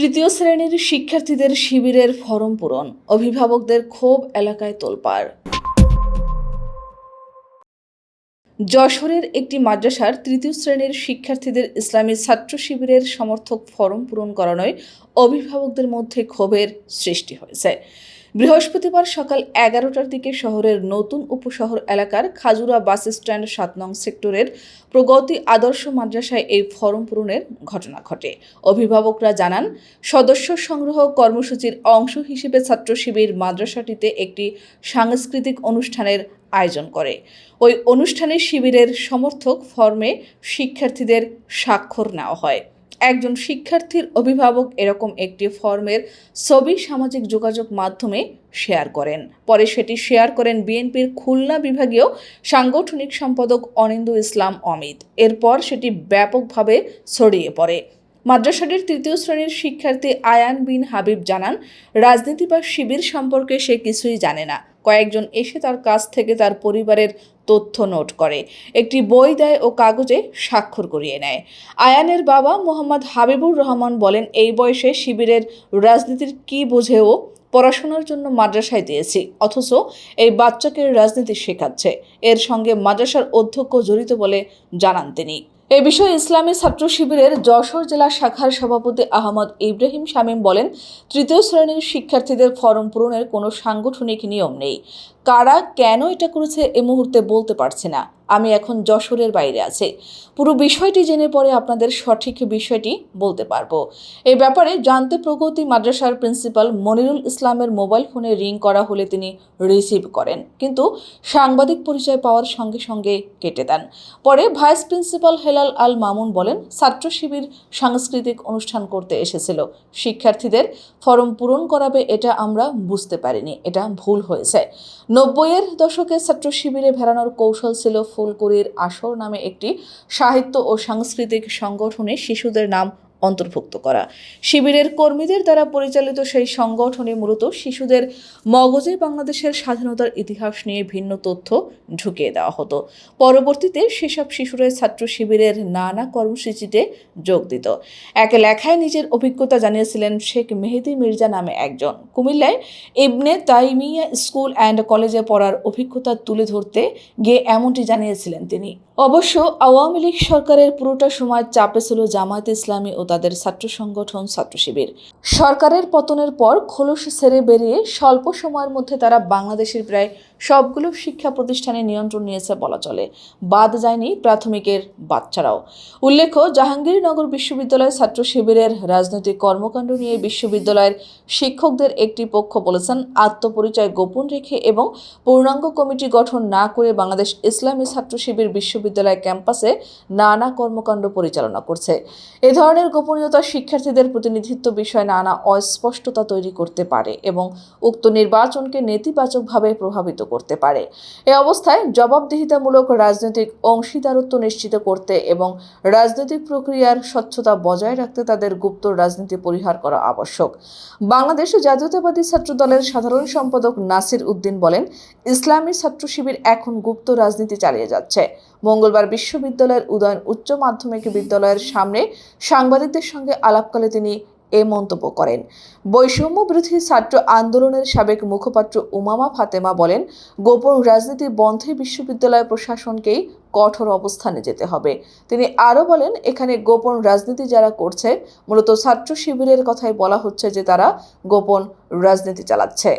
তৃতীয় শ্রেণির শিক্ষার্থীদের শিবিরের ফরম পূরণ। অভিভাবকদের ক্ষোভ এলাকায় তোলপাড়। যশোরের একটি মাদ্রাসার তৃতীয় শ্রেণির শিক্ষার্থীদের ইসলামী ছাত্র শিবিরের সমর্থক ফরম পূরণ করানোয় অভিভাবকদের মধ্যে ক্ষোভের সৃষ্টি হয়েছে। বৃহস্পতিবার সকাল এগারোটার দিকে শহরের নতুন উপশহর এলাকার খাজুরা বাস স্ট্যান্ড সাত নং সেক্টরের প্রগতি আদর্শ মাদ্রাসায় এই ফরম পূরণের ঘটনা ঘটে। অভিভাবকরা জানান, সদস্য সংগ্রহ কর্মসূচির অংশ হিসেবে ছাত্র শিবির মাদ্রাসাটিতে একটি সাংস্কৃতিক অনুষ্ঠানের আয়োজন করে। ওই অনুষ্ঠানে শিবিরের সমর্থক ফর্মে শিক্ষার্থীদের স্বাক্ষর নেওয়া হয়। একজন শিক্ষার্থীর অভিভাবক এরকম একটি ফর্মের ছবি সামাজিক যোগাযোগ মাধ্যমে শেয়ার করেন। পরে সেটি শেয়ার করেন বিএনপির খুলনা বিভাগীয় সাংগঠনিক সম্পাদক অনিন্দু ইসলাম অমিত। এরপর সেটি ব্যাপকভাবে ছড়িয়ে পড়ে। মাদ্রাসাটির তৃতীয় শ্রেণির শিক্ষার্থী আয়ান বিন হাবিব জানান, রাজনীতি বা শিবির সম্পর্কে সে কিছুই জানে না। কয়েকজন এসে তার কাছ থেকে তার পরিবারের তথ্য নোট করে। একটি বই দেয় ও কাগজে স্বাক্ষর করিয়ে নেয়। আয়ানের বাবা মোহাম্মদ হাবিবুর রহমান বলেন, এই বয়সে শিবিরের রাজনীতির কি বোঝেও পড়াশোনার জন্য মাদ্রাসায় দিয়েছি, অথচ এই বাচ্চাকে রাজনীতি শেখাচ্ছে। এর সঙ্গে মাদ্রাসার অধ্যক্ষ জড়িত বলে জানান তিনি। এ বিষয়ে ইসলামী ছাত্র শিবিরের যশোর জেলা শাখার সভাপতি আহমদ ইব্রাহিম শামীম বলেন, তৃতীয় শ্রেণির শিক্ষার্থীদের ফরম পূরণের কোনো সাংগঠনিক নিয়ম নেই। কারা কেন এটা করেছে এ মুহূর্তে বলতে পারছে না। আমি এখন যশোরের বাইরে আছি। পুরো বিষয়টি জেনে পরে আপনাদের সঠিক বিষয়টি বলতে পারব। এই ব্যাপারে জানতে প্রগতি মাদ্রাসার প্রিন্সিপাল মনিরুল ইসলামের মোবাইল ফোনে রিং করা হলে তিনি রিসিভ করেন। কিন্তু সাংবাদিক পরিচয় পাওয়ার সঙ্গে সঙ্গে কেটে দেন। পরে ভাইস প্রিন্সিপাল হেলাল আল মামুন বলেন, ছাত্র শিবির সাংস্কৃতিক অনুষ্ঠান করতে এসেছিল। শিক্ষার্থীদের ফর্ম পূরণ করাবে এটা আমরা বুঝতে পারিনি। এটা ভুল হয়েছে। নব্বইয়ের দশকে ছাত্র শিবিরে ভেড়ানোর কৌশল ছিল ফুলকুড়ির আসর নামে একটি সাহিত্য ও সাংস্কৃতিক সংগঠনে শিশুদের নাম অন্তর্ভুক্ত করা। শিবিরের কর্মীদের দ্বারা পরিচালিত সেই সংগঠনে মূলত শিশুদের মগজে বাংলাদেশের স্বাধীনতার ইতিহাস নিয়ে ভিন্ন তথ্য ঢুকিয়ে দেওয়া হতো। পরবর্তীতে সেসব শিশুরা ছাত্র শিবিরের নানা কর্মসূচিতে যোগ দিত। এক লেখায় নিজের অভিজ্ঞতা জানিয়েছিলেন শেখ মেহেদি মির্জা নামে একজন। কুমিল্লায় ইবনে তাইমিয়া স্কুল অ্যান্ড কলেজে পড়ার অভিজ্ঞতা তুলে ধরতে গিয়ে এমনটি জানিয়েছিলেন তিনি। অবশ্য আওয়ামী লীগ সরকারের পুরোটা সময় চাপে ছিল জামায়াত ইসলামী ও তাদের ছাত্র সংগঠন, ছাত্র শিবির। সরকারের পতনের পর খোলস ছেড়ে বেরিয়ে স্বল্প সময়ের মধ্যে তারা বাংলাদেশের প্রায় সবগুলো শিক্ষা প্রতিষ্ঠানে নিয়ন্ত্রণ নিয়েছে বলা চলে। বাদ যায়নি প্রাথমিকের বাচ্চারাও। উল্লেখ্য, জাহাঙ্গীরনগর বিশ্ববিদ্যালয় ছাত্র শিবিরের রাজনৈতিক কর্মকাণ্ড নিয়ে বিশ্ববিদ্যালয়ের শিক্ষকদের একটি পক্ষ বলেছেন, আত্মপরিচয় গোপন রেখে এবং পূর্ণাঙ্গ কমিটি গঠন না করে বাংলাদেশ ইসলামী ছাত্র শিবির বিশ্ববিদ্যালয় ক্যাম্পাসে নানা কর্মকাণ্ড পরিচালনা করছে। এ ধরনের গোপনীয়তা শিক্ষার্থীদের প্রতিনিধিত্ব বিষয়ে নানা অস্পষ্টতা তৈরি করতে পারে এবং উক্ত নির্বাচনকে নেতিবাচকভাবে প্রভাবিত করতে পারে। এ অবস্থায় জবাবদিহিতামূলক রাজনৈতিক অংশীদারত্ব নিশ্চিত করতে এবং রাজনৈতিক প্রক্রিয়ার স্বচ্ছতা বজায় রাখতে তাদের গুপ্ত রাজনীতি পরিহার করা আবশ্যক। বাংলাদেশ জাতীয়তাবাদী ছাত্র দলের সাধারণ সম্পাদক নাসির উদ্দিন বলেন, ইসলামী ছাত্র শিবির এখন গুপ্ত রাজনীতি চালিয়ে যাচ্ছে। মঙ্গলবার বিশ্ববিদ্যালয়ের উদয়ন উচ্চ মাধ্যমিক বিদ্যালয়ের সামনে সাংবাদিকদের সঙ্গে আলাপকালে তিনি এ মন্তব্য করেন। বৈষম্য বিরোধী ছাত্র আন্দোলনের সাবেক মুখপাত্র উমামা ফাতেমা বলেন, গোপন রাজনীতি বন্ধে বিশ্ববিদ্যালয় প্রশাসনকেই কঠোর অবস্থানে যেতে হবে। তিনি আরও বলেন, এখানে গোপন রাজনীতি যারা করছে, মূলত ছাত্র শিবিরের কথাই বলা হচ্ছে যে তারা গোপন রাজনীতি চালাচ্ছে।